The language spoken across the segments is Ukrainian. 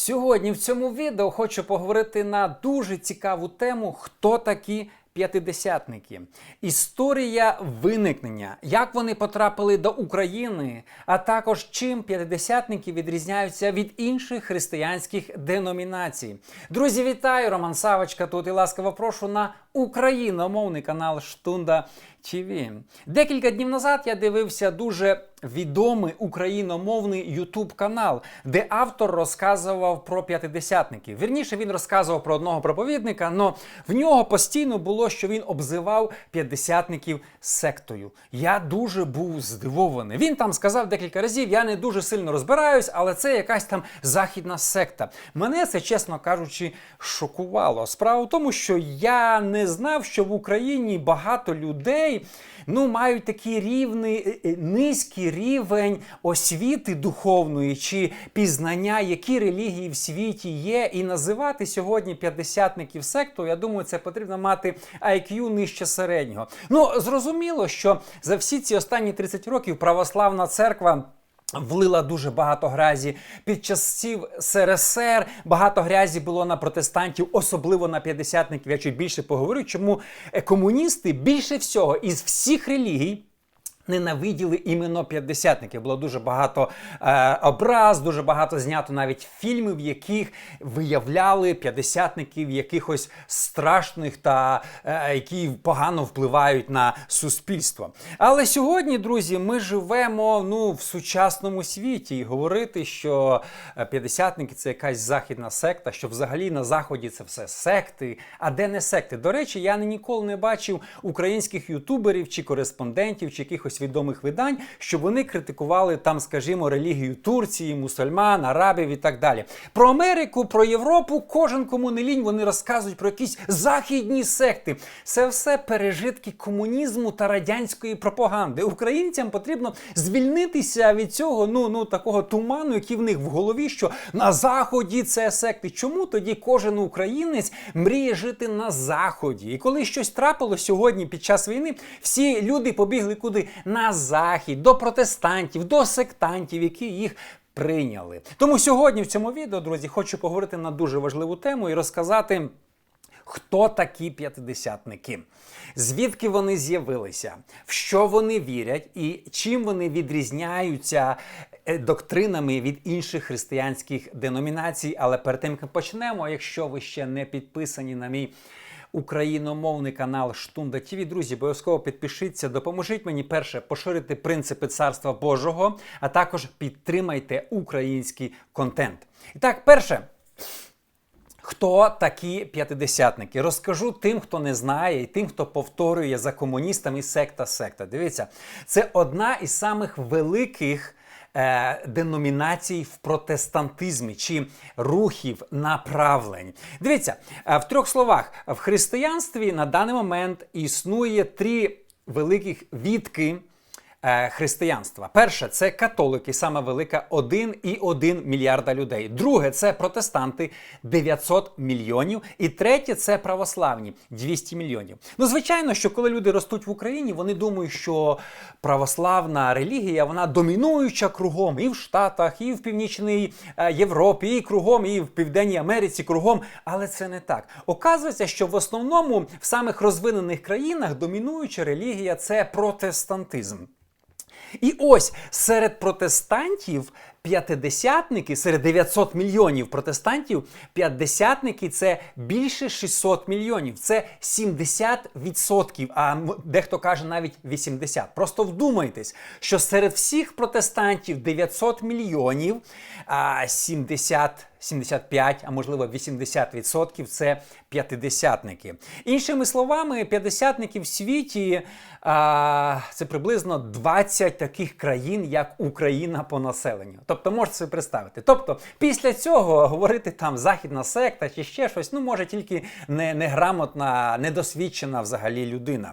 Сьогодні в цьому відео хочу поговорити на дуже цікаву тему, хто такі п'ятидесятники. Історія виникнення, як вони потрапили до України, а також чим п'ятидесятники відрізняються від інших християнських деномінацій. Друзі, вітаю! Роман Савочка тут і ласкаво прошу на україномовний канал Штунда ТВ. Декілька днів назад я дивився дуже відомий україномовний YouTube канал, де автор розказував про п'ятидесятників. Вірніше він розказував про одного проповідника, але в нього постійно було, що він обзивав п'ятдесятників сектою. Я дуже був здивований. Він там сказав декілька разів: я не дуже сильно розбираюсь, але це якась там західна секта. Мене це, чесно кажучи, шокувало. Справа в тому, що я не знав, що в Україні багато людей ну, мають такий рівний, е, е, низький рівень освіти духовної чи пізнання, які релігії в світі є, і називати сьогодні п'ятдесятників секту, я думаю, це потрібно мати IQ нижче середнього. Ну, зрозуміло, що за всі ці останні 30 років православна церква. Влила дуже багато грязі під часів СРСР. Багато грязі було на протестантів, особливо на п'ятдесятників. Я чуть більше поговорю, чому е, комуністи більше всього із всіх релігій. Ненавиділи іменно п'ятдесятників. Було дуже багато е, образ, дуже багато знято навіть фільмів, яких виявляли п'ятдесятників якихось страшних та е, які погано впливають на суспільство. Але сьогодні, друзі, ми живемо ну, в сучасному світі і говорити, що е, п'ятдесятники це якась західна секта, що взагалі на заході це все секти. А де не секти? До речі, я ніколи не бачив українських ютуберів чи кореспондентів, чи якихось відомих видань, щоб вони критикували там, скажімо, релігію Турції, мусульман, арабів і так далі. Про Америку, про Європу, кожен кому не лінь, вони розказують про якісь західні секти. Це все пережитки комунізму та радянської пропаганди. Українцям потрібно звільнитися від цього, ну ну такого туману, який в них в голові, що на заході це секти. Чому тоді кожен українець мріє жити на заході? І коли щось трапилось сьогодні під час війни, всі люди побігли куди? На захід, до протестантів, до сектантів, які їх прийняли. Тому сьогодні в цьому відео, друзі, хочу поговорити на дуже важливу тему і розказати. Хто такі п'ятидесятники? Звідки вони з'явилися? В що вони вірять і чим вони відрізняються е, доктринами від інших християнських деномінацій? Але перед тим як почнемо, якщо ви ще не підписані на мій україномовний канал Штунда ТВ, друзі, обов'язково підпишіться, допоможіть мені перше поширити принципи царства Божого, а також підтримайте український контент. І так, перше. Хто такі п'ятидесятники? Розкажу тим, хто не знає, і тим, хто повторює за комуністами секта секта. Дивіться, це одна із самих великих. Е, Деномінацій в протестантизмі чи рухів направлень. Дивіться, е, в трьох словах, в християнстві на даний момент існує три великих відки християнства. Перше це католики, саме велика 1,1 мільярда людей. Друге це протестанти 900 мільйонів. І третє це православні 200 мільйонів. Ну, звичайно, що коли люди ростуть в Україні, вони думають, що православна релігія вона домінуюча кругом і в Штатах, і в Північній е, Європі, і кругом, і в Південній Америці кругом. Але це не так. Оказується, що в основному в самих розвинених країнах домінуюча релігія це протестантизм. І ось серед протестантів п'ятидесятники, серед 900 мільйонів протестантів, п'ятдесятники це більше 600 мільйонів. Це 70%, а дехто каже навіть 80%. Просто вдумайтесь, що серед всіх протестантів 900 мільйонів, а 70 75, а можливо 80% це п'ятидесятники. Іншими словами, п'ятдесятники в світі а, це приблизно 20 таких країн, як Україна по населенню. Тобто можете собі представити. Тобто, після цього говорити там західна секта чи ще щось, ну може тільки не, неграмотна, недосвідчена взагалі людина.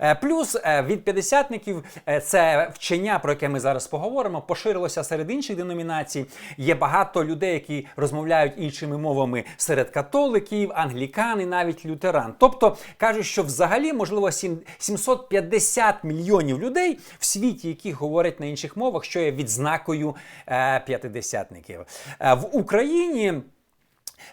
Е, плюс е, від п'ятдесятників е, це вчення, про яке ми зараз поговоримо, поширилося серед інших деномінацій. Є багато людей, які роз розмовляють іншими мовами серед католиків, англікан навіть лютеран. Тобто кажуть, що взагалі можливо сім- 750 мільйонів людей в світі, які говорять на інших мовах, що є відзнакою е, п'ятидесятників. Е, в Україні.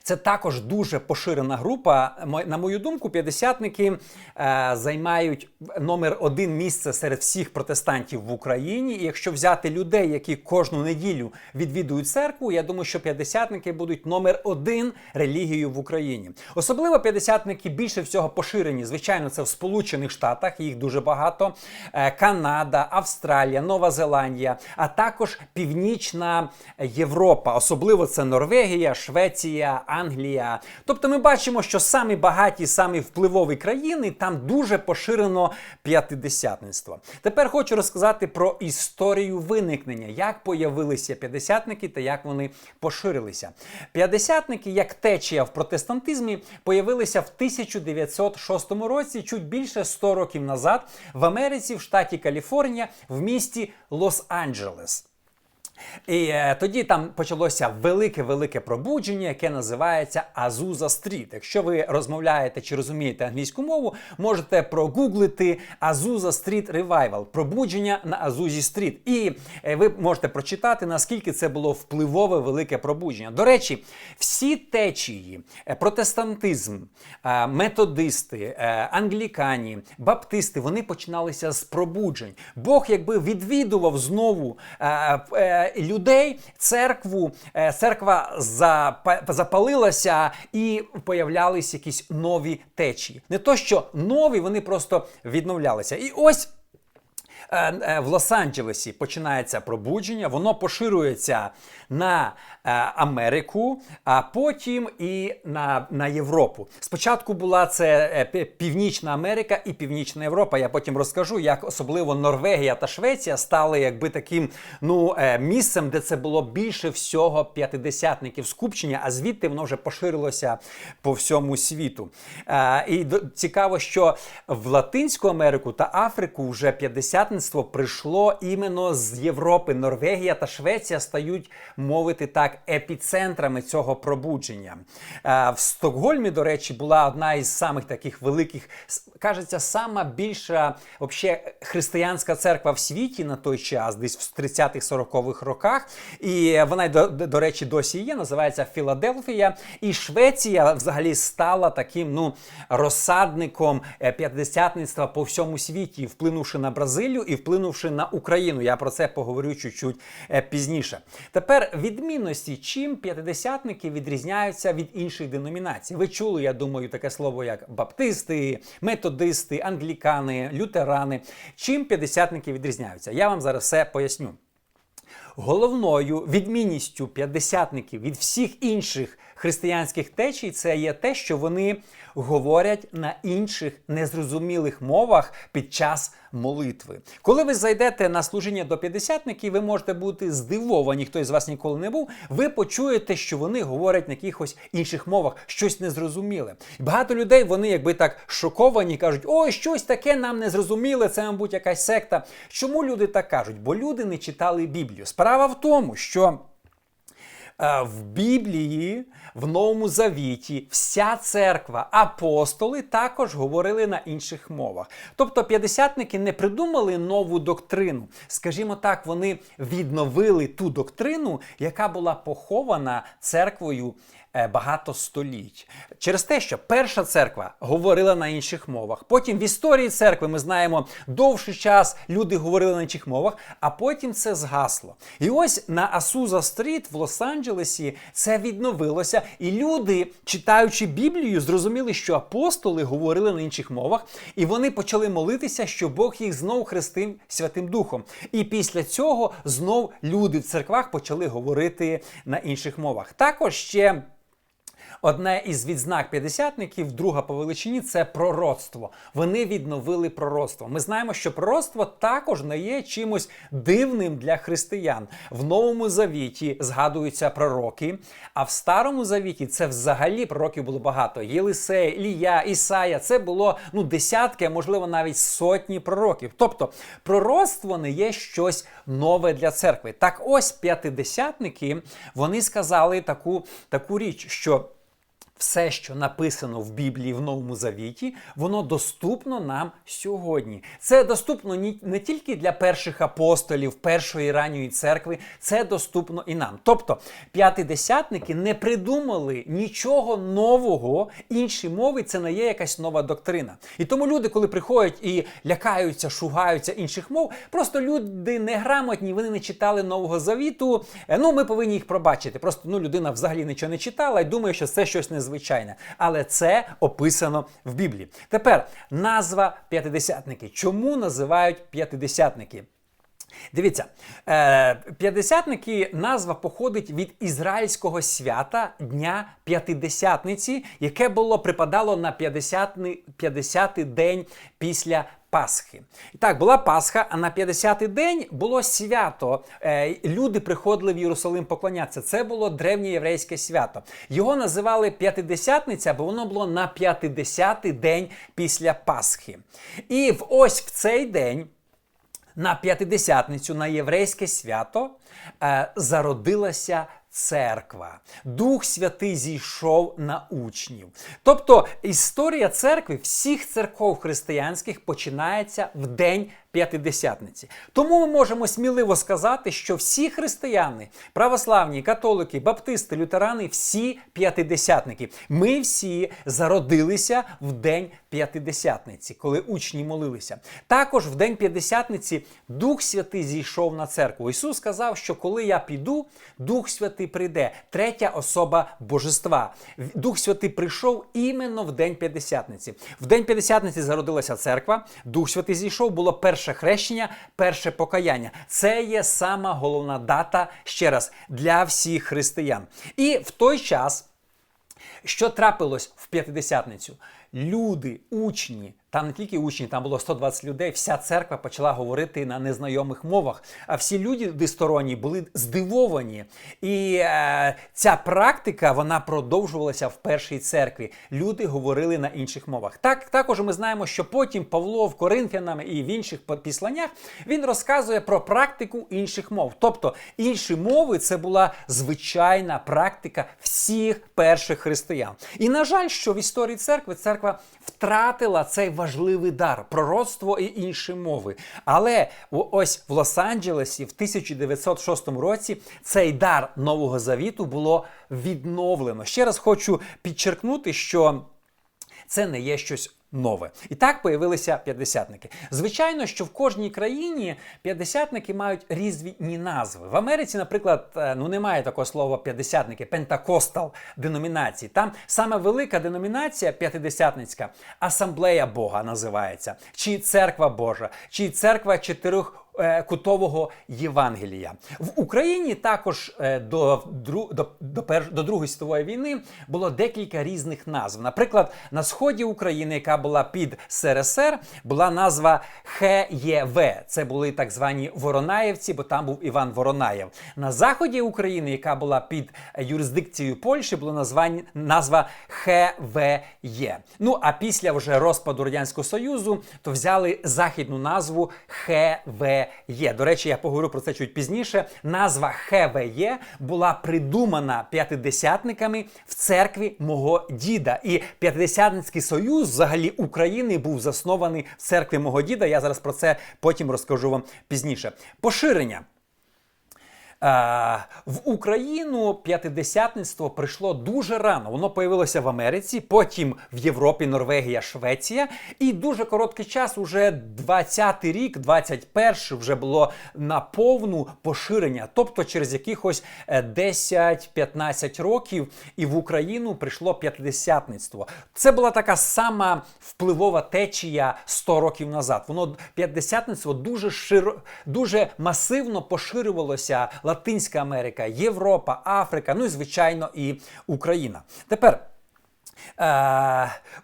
Це також дуже поширена група. На мою думку, п'ятдесятники е, займають номер один місце серед всіх протестантів в Україні. І якщо взяти людей, які кожну неділю відвідують церкву, я думаю, що п'ятдесятники будуть номер один релігією в Україні. Особливо п'ятдесятники більше всього поширені. Звичайно, це в Сполучених Штатах, їх дуже багато. Е, Канада, Австралія, Нова Зеландія, а також Північна Європа, особливо це Норвегія, Швеція, Англія. Тобто ми бачимо, що самі багаті, самі впливові країни там дуже поширено п'ятидесятництво. Тепер хочу розказати про історію виникнення, як появилися п'ятдесятники та як вони поширилися. П'ятдесятники, як течія в протестантизмі, появилися в 1906 році, чуть більше 100 років назад, в Америці, в штаті Каліфорнія, в місті Лос-Анджелес. І е, тоді там почалося велике-велике пробудження, яке називається Азуза Стріт. Якщо ви розмовляєте чи розумієте англійську мову, можете прогуглити Азуза Стріт Ревайвал, пробудження на Азузі Стріт. І е, ви можете прочитати, наскільки це було впливове велике пробудження. До речі, всі течії, е, протестантизм, е, методисти, е, англікані, баптисти, вони починалися з пробуджень. Бог якби відвідував знову е, е, людей, церкву, е, церква запа- запалилася і появлялись якісь нові течії. Не то, що нові, вони просто відновлялися. І ось. Е, е, В Лос-Анджелесі починається пробудження, воно поширюється на е, Америку, а потім і на, на Європу. Спочатку була це Північна Америка і Північна Європа. Я потім розкажу, як особливо Норвегія та Швеція стали якби таким ну, місцем, де це було більше всього п'ятидесятників скупчення, а звідти воно вже поширилося по всьому світу. І цікаво, що в Латинську Америку та Африку вже п'ятдесятництво прийшло іменно з Європи. Норвегія та Швеція стають, мовити так, епіцентрами цього пробудження. Е, В Стокгольмі, до речі, була одна із самих таких великих, кажеться, сама більша вообще християнська церква в світі на той час, десь в 30-40-х роках. І вона, до, до речі, досі є, називається Філадельфія. І Швеція взагалі стала таким ну, розсадником е, п'ятдесятництва по всьому світі, вплинувши на Бразилію і вплинувши на Україну. Я про це поговорю чуть-чуть е, пізніше. Тепер відмінності, чим п'ятидесятники відрізняються від інших деномінацій. Ви чули, я думаю, таке слово як баптисти, методисти, англікани, лютерани. Чим п'ятдесятники відрізняються? Я вам зараз все поясню. Головною відмінністю п'ятдесятників від всіх інших християнських течій це є те, що вони говорять на інших незрозумілих мовах під час молитви. Коли ви зайдете на служіння до п'ятдесятників, ви можете бути здивовані, хто із вас ніколи не був. Ви почуєте, що вони говорять на якихось інших мовах, щось незрозуміле. Багато людей вони якби так шоковані, кажуть: ой, щось таке нам не зрозуміле, це, мабуть, якась секта. Чому люди так кажуть? Бо люди не читали Біблію. Справа в тому, що. Е, В Біблії, в Новому Завіті, вся церква, апостоли також говорили на інших мовах. Тобто п'ятдесятники не придумали нову доктрину. Скажімо так, вони відновили ту доктрину, яка була похована церквою багато століть. Через те, що перша церква говорила на інших мовах. Потім в історії церкви ми знаємо довший час люди говорили на інших мовах, а потім це згасло. І ось на Асуза Стріт в Лос-Анджелесі це відновилося, і люди, читаючи Біблію, зрозуміли, що апостоли говорили на інших мовах, і вони почали молитися, що Бог їх знов хрестив Святим Духом. І після цього знов люди в церквах почали говорити на інших мовах. Також ще. Одне із відзнак п'ятдесятників, друга по величині це пророцтво. Вони відновили пророцтво. Ми знаємо, що пророцтво також не є чимось дивним для християн. В новому завіті згадуються пророки, а в старому завіті це взагалі пророків було багато. Єлисей, Ілія, Ісая це було ну десятки, а можливо навіть сотні пророків. Тобто пророцтво не є щось нове для церкви. Так ось п'ятидесятники вони сказали таку, таку річ, що все, що написано в Біблії в Новому Завіті, воно доступно нам сьогодні. Це доступно не тільки для перших апостолів, першої ранньої церкви, це доступно і нам. Тобто п'ятидесятники не придумали нічого нового, інші мови це не є якась нова доктрина. І тому люди, коли приходять і лякаються, шугаються інших мов, просто люди неграмотні, вони не читали Нового Завіту. Е, Ну, ми повинні їх пробачити. Просто ну, людина взагалі нічого не читала і думає, що це щось незвичайне. Але це описано в Біблії. Тепер назва п'ятидесятники. Чому називають п'ятидесятники? Дивіться, е, п'ятдесятники назва походить від ізраїльського свята Дня П'ятидесятниці, яке було припадало на 50-й 50-й день після Пасхи. І так, була Пасха, а на 50-й день було свято. Е, люди приходили в Єрусалим поклонятися. Це було древнє єврейське свято. Його називали П'ятидесятниця, бо воно було на 50-й день після Пасхи. І в ось в цей день на п'ятидесятницю, на єврейське свято, е, зародилася церква. Дух Святий зійшов на учнів. Тобто історія церкви, всіх церков християнських починається в день п'ятидесятниці. Тому ми можемо сміливо сказати, що всі християни, православні, католики, баптисти, лютерани, всі п'ятидесятники. Ми всі зародилися в день п'ятидесятниці, коли учні молилися. Також в день п'ятдесятниці Дух Святий зійшов на церкву. Ісус сказав, що коли я піду, Дух Святий прийде, третя особа Божества. Дух Святий прийшов іменно в день п'ятдесятниці. В день п'ятдесятниці зародилася церква, Дух Святий зійшов, було перше хрещення, перше покаяння. Це є сама головна дата ще раз для всіх християн. І в той час. Що трапилось в п'ятидесятницю? Люди, учні, там не тільки учні, там було 120 людей. Вся церква почала говорити на незнайомих мовах. А всі люди сторонні були здивовані. І е, ця практика вона продовжувалася в першій церкві. Люди говорили на інших мовах. Так також ми знаємо, що потім Павло в Коринфянам і в інших післаннях він розказує про практику інших мов. Тобто інші мови це була звичайна практика всіх перших християн. І на жаль, що в історії церкви церква втратила цей важливий дар пророцтво і інші мови. Але ось в Лос-Анджелесі в 1906 році цей дар Нового Завіту було відновлено. Ще раз хочу підчеркнути, що це не є щось. Нове. І так появилися п'ятдесятники. Звичайно, що в кожній країні п'ятдесятники мають різні назви. В Америці, наприклад, ну немає такого слова п'ятдесятники, пентакостал деномінації. Там саме велика деномінація п'ятидесятницька асамблея Бога називається, чи церква Божа, чи церква чотирьох. Кутового Євангелія в Україні також до до, до, до Другої світової війни було декілька різних назв. Наприклад, на сході України, яка була під СРСР, була назва ХЄВ. Це були так звані Воронаєвці, бо там був Іван Воронаєв. На заході України, яка була під юрисдикцією Польщі, була названня назва ХВЄ. Ну а після вже розпаду радянського союзу то взяли західну назву ХВЄ. Є. До речі, я поговорю про це чуть пізніше. Назва ХВЄ була придумана п'ятидесятниками в церкві мого діда. І П'ятидесятницький союз взагалі України був заснований в церкві мого діда. Я зараз про це потім розкажу вам пізніше. Поширення. В Україну п'ятидесятництво прийшло дуже рано. Воно появилося в Америці, потім в Європі, Норвегія, Швеція. І дуже короткий час, уже 20-й рік, 21-й, вже було на повну поширення. Тобто, через якихось 10-15 років і в Україну прийшло п'ятидесятництво. Це була така сама впливова течія 100 років назад. Воно п'ятдесятництво дуже широ, дуже масивно поширювалося Латинська Америка, Європа, Африка, ну і звичайно, і Україна. Тепер. Е,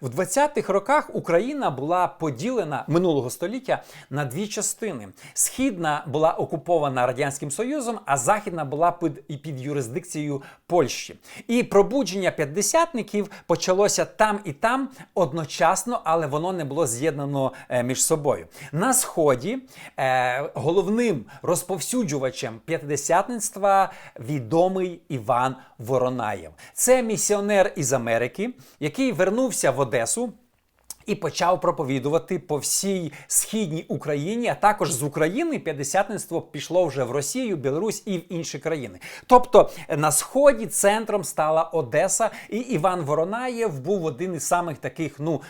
в 20-х роках Україна була поділена минулого століття на дві частини. Східна була окупована радянським союзом, а західна була під, під юрисдикцією Польщі. І пробудження п'ятдесятників почалося там і там одночасно, але воно не було з'єднано е, між собою. На сході е, головним розповсюджувачем п'ятдесятництва відомий Іван Воронаєв. Це місіонер із Америки який вернувся в Одесу. І почав проповідувати по всій східній Україні, а також з України п'ятдесятництво пішло вже в Росію, Білорусь і в інші країни. Тобто на сході центром стала Одеса, і Іван Воронаєв був один із самих таких ну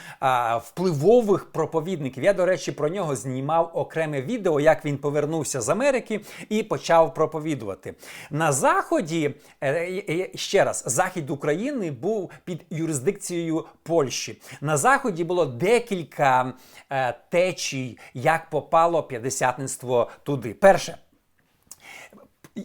впливових проповідників. Я, до речі, про нього знімав окреме відео, як він повернувся з Америки і почав проповідувати. На заході е, ще раз захід України був під юрисдикцією Польщі. На заході було декілька е, течій, як попало п'ятдесятництво туди. Перше,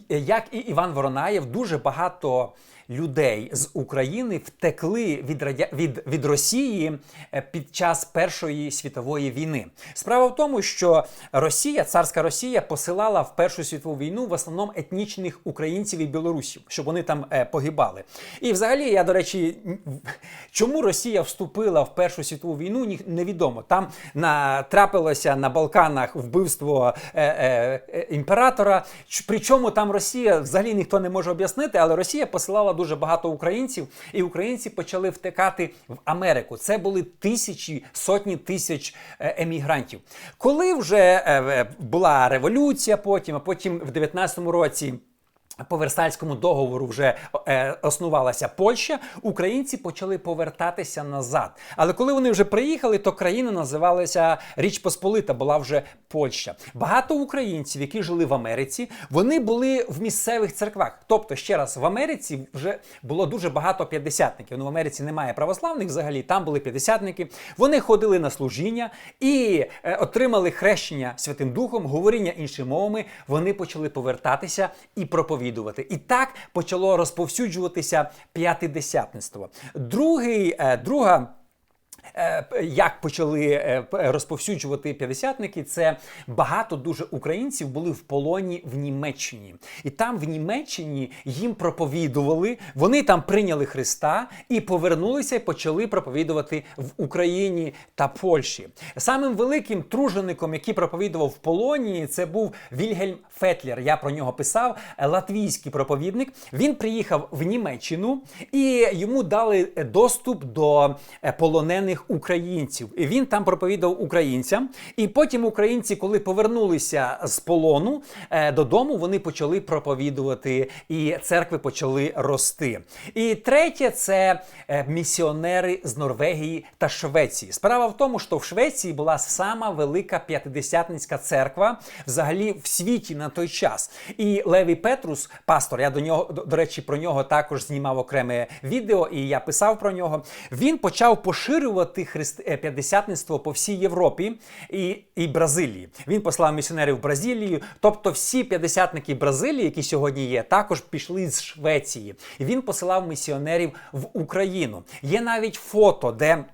як і Іван Воронаєв, дуже багато людей з України втекли від радя... від, від Росії е, під час Першої світової війни. Справа в тому, що Росія, царська Росія, посилала в Першу світову війну в основному етнічних українців і білорусів, щоб вони там е, погибали. І взагалі, я до речі, чому Росія вступила в Першу світову війну, невідомо. Там на трапилося на Балканах вбивство е, е, е, імператора. Причому там Росія взагалі ніхто не може об'яснити, але Росія посилала дуже багато українців, і українці почали втекати в Америку. Це були тисячі, сотні тисяч е, емігрантів. Коли вже е, була революція, потім а потім в 19-му році. По Версальському договору вже е, основалася Польща. Українці почали повертатися назад. Але коли вони вже приїхали, то країна називалася Річ Посполита, була вже Польща. Багато українців, які жили в Америці, вони були в місцевих церквах. Тобто, ще раз, в Америці вже було дуже багато п'ятдесятників. Ну в Америці немає православних взагалі. Там були п'ятдесятники. Вони ходили на служіння і е, отримали хрещення Святим Духом, говоріння іншими мовами. Вони почали повертатися і проповідати проповідувати. І так почало розповсюджуватися п'ятидесятництво. Другий, е, друга як почали е, розповсюджувати п'ятдесятники, це багато дуже українців були в полоні в Німеччині, і там в Німеччині їм проповідували. Вони там прийняли Христа і повернулися і почали проповідувати в Україні та Польщі. Самим великим тружеником, який проповідував в полоні, це був Вільгельм Фетлер. Я про нього писав, латвійський проповідник. Він приїхав в Німеччину і йому дали доступ до е, полонених українців. І Він там проповідав українцям. І потім українці, коли повернулися з полону е, додому, вони почали проповідувати, і церкви почали рости. І третє це е, місіонери з Норвегії та Швеції. Справа в тому, що в Швеції була сама велика п'ятидесятницька церква взагалі в світі на той час. І Леві Петрус, пастор, я до нього до речі, про нього також знімав окреме відео, і я писав про нього. Він почав поширювати вести христ... Е, п'ятдесятництво по всій Європі і і Бразилії. Він послав місіонерів в Бразилію. Тобто, всі п'ятдесятники Бразилії, які сьогодні є, також пішли з Швеції. І Він посилав місіонерів в Україну. Є навіть фото, де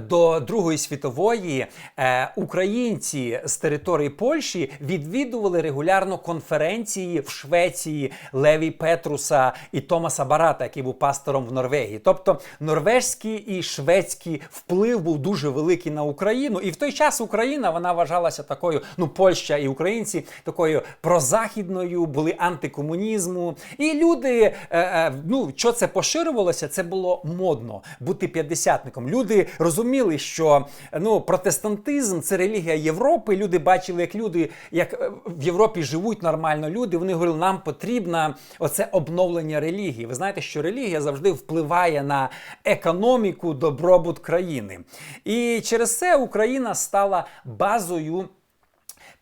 до Другої світової е, українці з території Польщі відвідували регулярно конференції в Швеції Леві Петруса і Томаса Барата, який був пастором в Норвегії. Тобто норвежський і шведський вплив був дуже великий на Україну. І в той час Україна вона вважалася такою, ну Польща і українці такою прозахідною, були антикомунізму. І люди, е, е, ну що це поширювалося, це було модно бути п'ятдесятником. Люди розуміли, що ну протестантизм це релігія Європи. Люди бачили, як люди, як е, в Європі живуть нормально люди. Вони говорили, нам потрібно оце обновлення релігії. Ви знаєте, що релігія завжди впливає на економіку, добробут країни. І через це Україна стала базою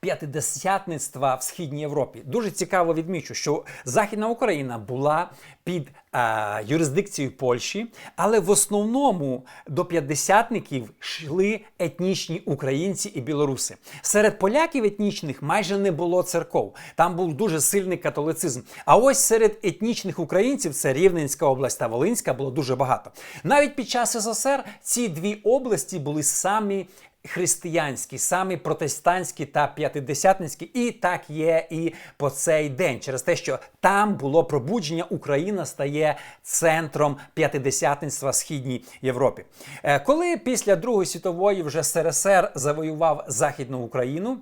п'ятидесятництва в східній Європі. Дуже цікаво відмічу, що Західна Україна була під е, юрисдикцією Польщі, але в основному до п'ятдесятників йшли етнічні українці і білоруси. Серед поляків етнічних майже не було церков. Там був дуже сильний католицизм. А ось серед етнічних українців це Рівненська область та Волинська було дуже багато. Навіть під час СССР ці дві області були самі християнські, самі протестантські та п'ятидесятницькі, і так є і по цей день, через те, що там було пробудження, Україна стає центром п'ятидесятництва східній Європі. Е, Коли після Другої світової вже СРСР завоював Західну Україну.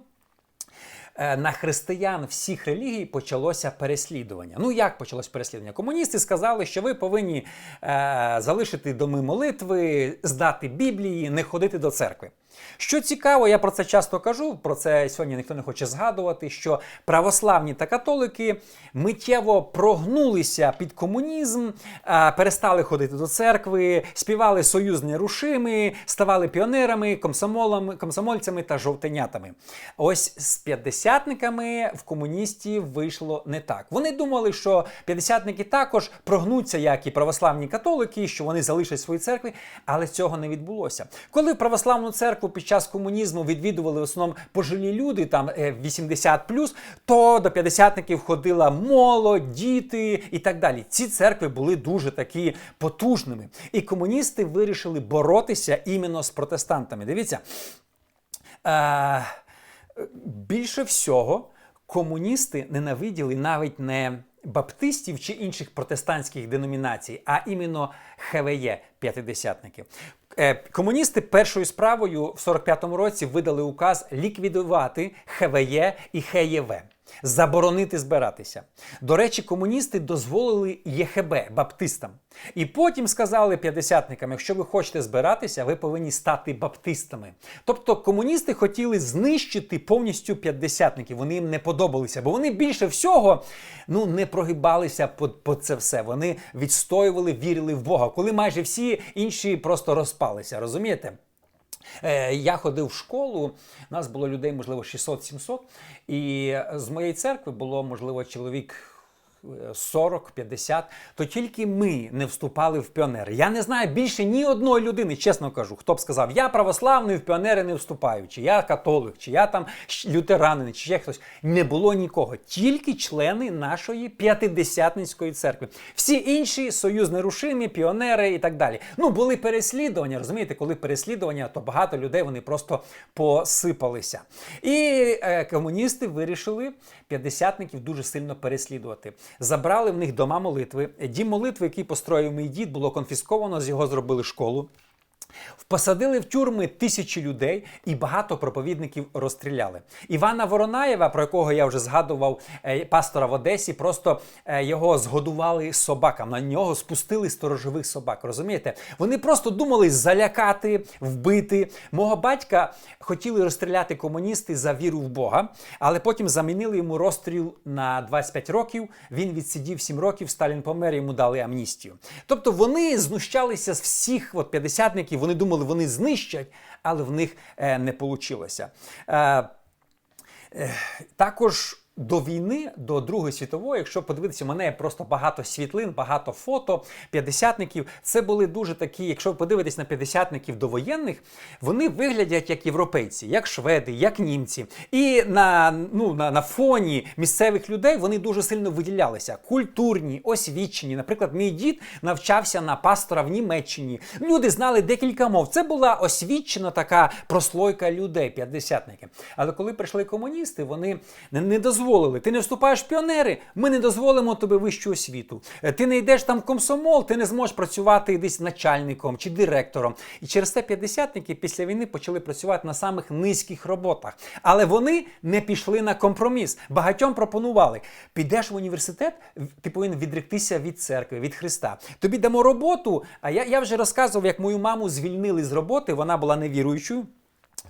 е, На християн всіх релігій почалося переслідування. Ну як почалось переслідування? Комуністи сказали, що ви повинні е, залишити доми молитви, здати Біблії, не ходити до церкви. Що цікаво, я про це часто кажу, про це сьогодні ніхто не хоче згадувати, що православні та католики миттєво прогнулися під комунізм, перестали ходити до церкви, співали союз нерушими, ставали піонерами, комсомолами, комсомольцями та жовтенятами. Ось з п'ятдесятниками в комуністів вийшло не так. Вони думали, що п'ятдесятники також прогнуться, як і православні католики, що вони залишать свої церкви, але цього не відбулося. Коли православну церкву під час комунізму відвідували в основному пожилі люди, там е, 80+, то до п'ятдесятників ходила молодь, діти і так далі. Ці церкви були дуже такі потужними. І комуністи вирішили боротися іменно з протестантами. Дивіться. Е, більше всього комуністи ненавиділи навіть не баптистів чи інших протестантських деномінацій, а іменно ХВЄ п'ятидесятників. Е, Комуністи першою справою в 45-му році видали указ ліквідувати ХВЄ і ХЄВ. Заборонити збиратися. До речі, комуністи дозволили ЄХБ баптистам. І потім сказали п'ятдесятникам, якщо ви хочете збиратися, ви повинні стати баптистами. Тобто комуністи хотіли знищити повністю п'ятдесятників. Вони їм не подобалися, бо вони більше всього ну, не прогибалися по, по це все. Вони відстоювали, вірили в Бога, коли майже всі інші просто розпалися. Розумієте? Е, Я ходив в школу, нас було людей, можливо, 600-700, і з моєї церкви було, можливо, чоловік. Е, 40-50, то тільки ми не вступали в піонери. Я не знаю більше ні одної людини, чесно кажу, хто б сказав, я православний в піонери не вступаю, чи я католик, чи я там лютеранин, чи ще хтось. Не було нікого, тільки члени нашої п'ятидесятницької церкви. Всі інші союз нерушимі, піонери і так далі. Ну, були переслідування, розумієте, коли переслідування, то багато людей вони просто посипалися. І е, комуністи вирішили п'ятдесятників дуже сильно переслідувати. Забрали в них дома молитви. Дім молитви, який построїв мій дід, було конфісковано, з його зробили школу. Посадили в тюрми тисячі людей і багато проповідників розстріляли. Івана Воронаєва, про якого я вже згадував, е, пастора в Одесі, просто е, його згодували собакам. На нього спустили сторожових собак. Розумієте? Вони просто думали залякати, вбити. Мого батька хотіли розстріляти комуністи за віру в Бога, але потім замінили йому розстріл на 25 років. Він відсидів 7 років. Сталін помер, йому дали амністію. Тобто вони знущалися з всіх от, п'ятдесятників. Вони думали, вони знищать, але в них е, не вийшло. Е, е, також до війни, до Другої світової, якщо подивитися, у мене просто багато світлин, багато фото п'ятдесятників. Це були дуже такі, якщо ви подивитесь на п'ятдесятників довоєнних, вони виглядять як європейці, як шведи, як німці. І на, ну, на, на фоні місцевих людей вони дуже сильно виділялися. Культурні, освічені. Наприклад, мій дід навчався на пастора в Німеччині. Люди знали декілька мов. Це була освічена така прослойка людей, п'ятдесятники. Але коли прийшли комуністи, вони не, не дозволили. Ти не вступаєш в піонери, ми не дозволимо тобі вищу освіту. Е, Ти не йдеш там в комсомол, ти не зможеш працювати десь начальником чи директором. І через це п'ятдесятники після війни почали працювати на самих низьких роботах. Але вони не пішли на компроміс. Багатьом пропонували: підеш в університет, ти повинен відректися від церкви, від Христа. Тобі дамо роботу. А я, я вже розказував, як мою маму звільнили з роботи, вона була невіруючою.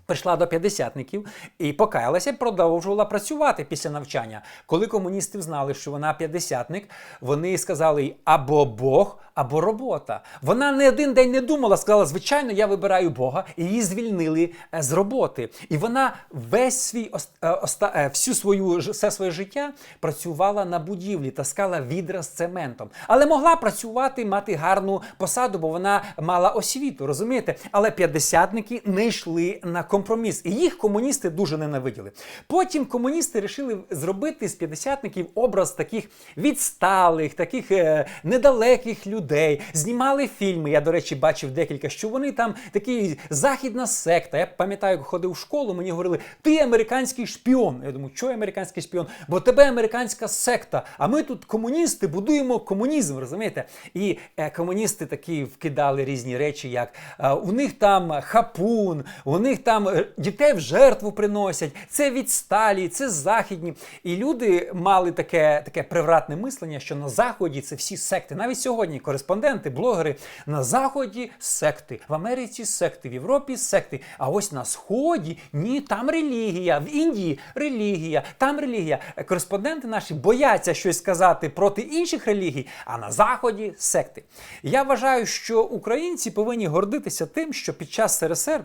Прийшла до п'ятдесятників і покаялася, продовжувала працювати після навчання. Коли комуністи знали, що вона п'ятдесятник, вони сказали їй або Бог, або робота. Вона не один день не думала, сказала, звичайно, я вибираю Бога, і її звільнили е, з роботи. І вона весь свій е, оста- е, всю свою все своє життя працювала на будівлі, таскала відра з цементом. Але могла працювати, мати гарну посаду, бо вона мала освіту, розумієте? Але п'ятдесятники не йшли на компроміс, і їх комуністи дуже ненавиділи. Потім комуністи вирішили зробити з п'ятдесятників образ таких відсталих, таких е, недалеких людей. Знімали фільми. Я, до речі, бачив декілька, що вони там такі західна секта. Я пам'ятаю, ходив в школу, мені говорили, ти американський шпіон. Я думаю, що американський шпіон? Бо тебе американська секта. А ми тут комуністи будуємо комунізм, розумієте? І е, комуністи такі вкидали різні речі, як е, у них там хапун, у них там е, дітей в жертву приносять. Це відсталі, це західні. І люди мали таке, таке превратне мислення, що на заході це всі секти. Навіть сьогодні кореспонденти, блогери на заході секти, в Америці секти, в Європі секти. А ось на сході ні, там релігія, в Індії релігія, там релігія. Кореспонденти наші бояться щось сказати проти інших релігій, а на заході секти. Я вважаю, що українці повинні гордитися тим, що під час СРСР.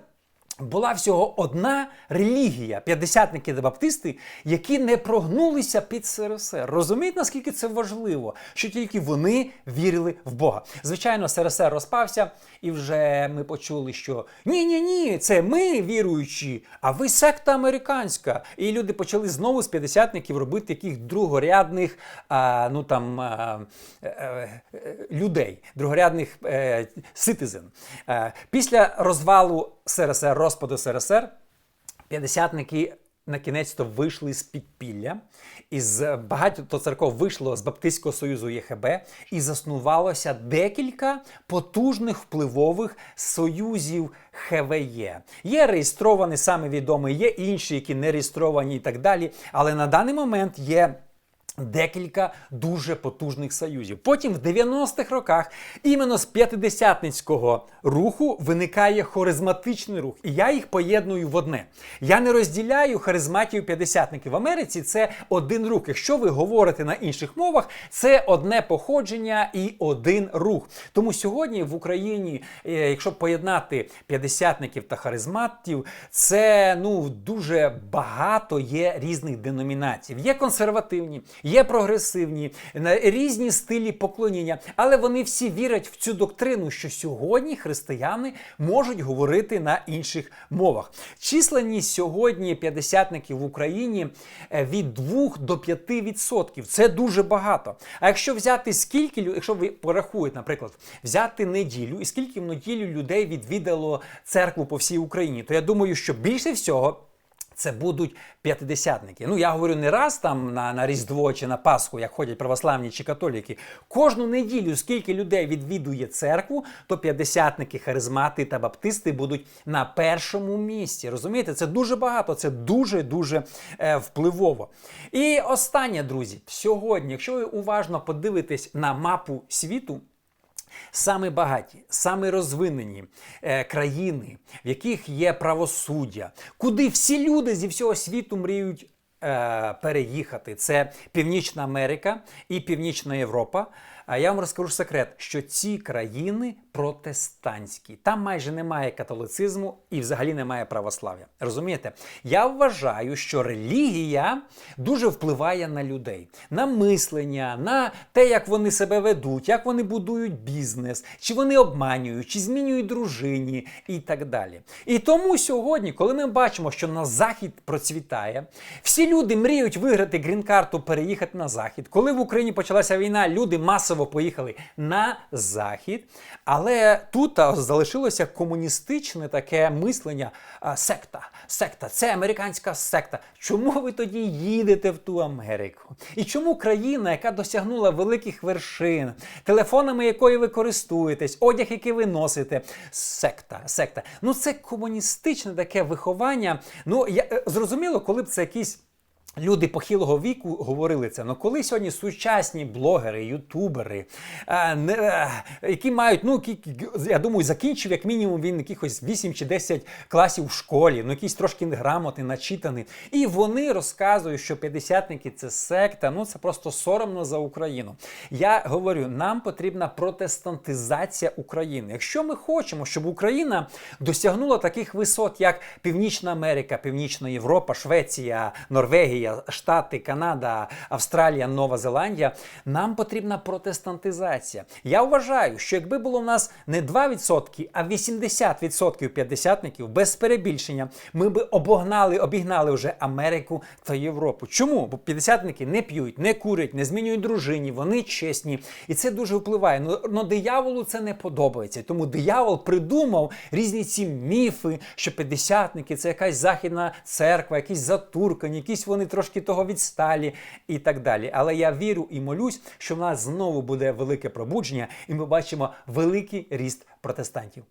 Була всього одна релігія, п'ятдесятники та баптисти, які не прогнулися під СРСР. Розумієте, наскільки це важливо, що тільки вони вірили в Бога. Звичайно, СРСР розпався, і вже ми почули, що ні, ні, це ми віруючі, а ви секта американська. І люди почали знову з п'ятдесятників робити таких другорядних, а, ну там а, е, е, людей, другорядних citizen. Е, після розвалу СРСР, розпаду СРСР, п'ятдесятники на кінець то вийшли з підпілля, із багато церков вийшло з Баптистського союзу ЄХБ і заснувалося декілька потужних впливових союзів ХВЄ. Є реєстровані саме відомі, є інші, які не реєстровані і так далі. Але на даний момент є. Декілька дуже потужних союзів. Потім в 90-х роках іменно з п'ятидесятницького руху виникає харизматичний рух. І я їх поєдную в одне. Я не розділяю харизматію п'ятдесятників в Америці. Це один рух. Якщо ви говорите на інших мовах, це одне походження і один рух. Тому сьогодні в Україні, е, якщо поєднати п'ятдесятників та харизматів, це ну дуже багато є різних деномінацій. Є консервативні, є прогресивні, різні стилі поклоніння, але вони всі вірять в цю доктрину, що сьогодні християни можуть говорити на інших мовах. Численність сьогодні п'ятдесятників в Україні е, від 2 до 5 відсотків. Це дуже багато. А якщо взяти скільки якщо ви порахуєте, наприклад, взяти неділю, і скільки в неділю людей відвідало церкву по всій Україні, то я думаю, що більше всього. Це будуть п'ятидесятники. Ну я говорю не раз там на, на Різдво чи на Пасху, як ходять православні чи католіки. Кожну неділю, скільки людей відвідує церкву, то п'ятдесятники, харизмати та баптисти будуть на першому місці. Розумієте, це дуже багато, це дуже дуже е, впливово. І останнє, друзі, сьогодні, якщо ви уважно подивитесь на мапу світу. Саме багаті, саме розвинені е, країни, в яких є правосуддя, куди всі люди зі всього світу мріють е, переїхати. Це Північна Америка і Північна Європа. А я вам розкажу секрет, що ці країни протестантські. Там майже немає католицизму і взагалі немає православ'я. Розумієте? Я вважаю, що релігія дуже впливає на людей, на мислення, на те, як вони себе ведуть, як вони будують бізнес, чи вони обманюють, чи змінюють дружині і так далі. І тому сьогодні, коли ми бачимо, що на захід процвітає, всі люди мріють виграти грін-карту, переїхати на захід. Коли в Україні почалася війна, люди масово поїхали на захід. Але тут залишилося комуністичне таке мислення. Секта, секта, це американська секта. Чому ви тоді їдете в ту Америку? І чому країна, яка досягнула великих вершин, телефонами якої ви користуєтесь, одяг, який ви носите, секта, секта. Ну це комуністичне таке виховання. Ну я е, зрозуміло, коли б це якісь. Люди похилого віку говорили це. Ну коли сьогодні сучасні блогери, ютубери, е, не, е, які мають, ну я думаю, закінчив як мінімум він якихось 8 чи 10 класів в школі, ну якийсь трошки грамотний, начитаний. І вони розказують, що п'ятдесятники це секта. Ну це просто соромно за Україну. Я говорю, нам потрібна протестантизація України. Якщо ми хочемо, щоб Україна досягнула таких висот, як Північна Америка, Північна Європа, Швеція, Норвегія, Штати, Канада, Австралія, Нова Зеландія, нам потрібна протестантизація. Я вважаю, що якби було в нас не 2%, а 80% п'ятдесятників, без перебільшення, ми би обогнали, обігнали вже Америку та Європу. Чому? Бо п'ятдесятники не п'ють, не курять, не змінюють дружині, вони чесні. І це дуже впливає. Ну, но дияволу це не подобається. Тому диявол придумав різні ці міфи, що п'ятдесятники це якась західна церква, якісь затуркані, якісь вони трошки того відсталі і так далі. Але я вірю і молюсь, що в нас знову буде велике пробудження, і ми бачимо великий ріст протестантів.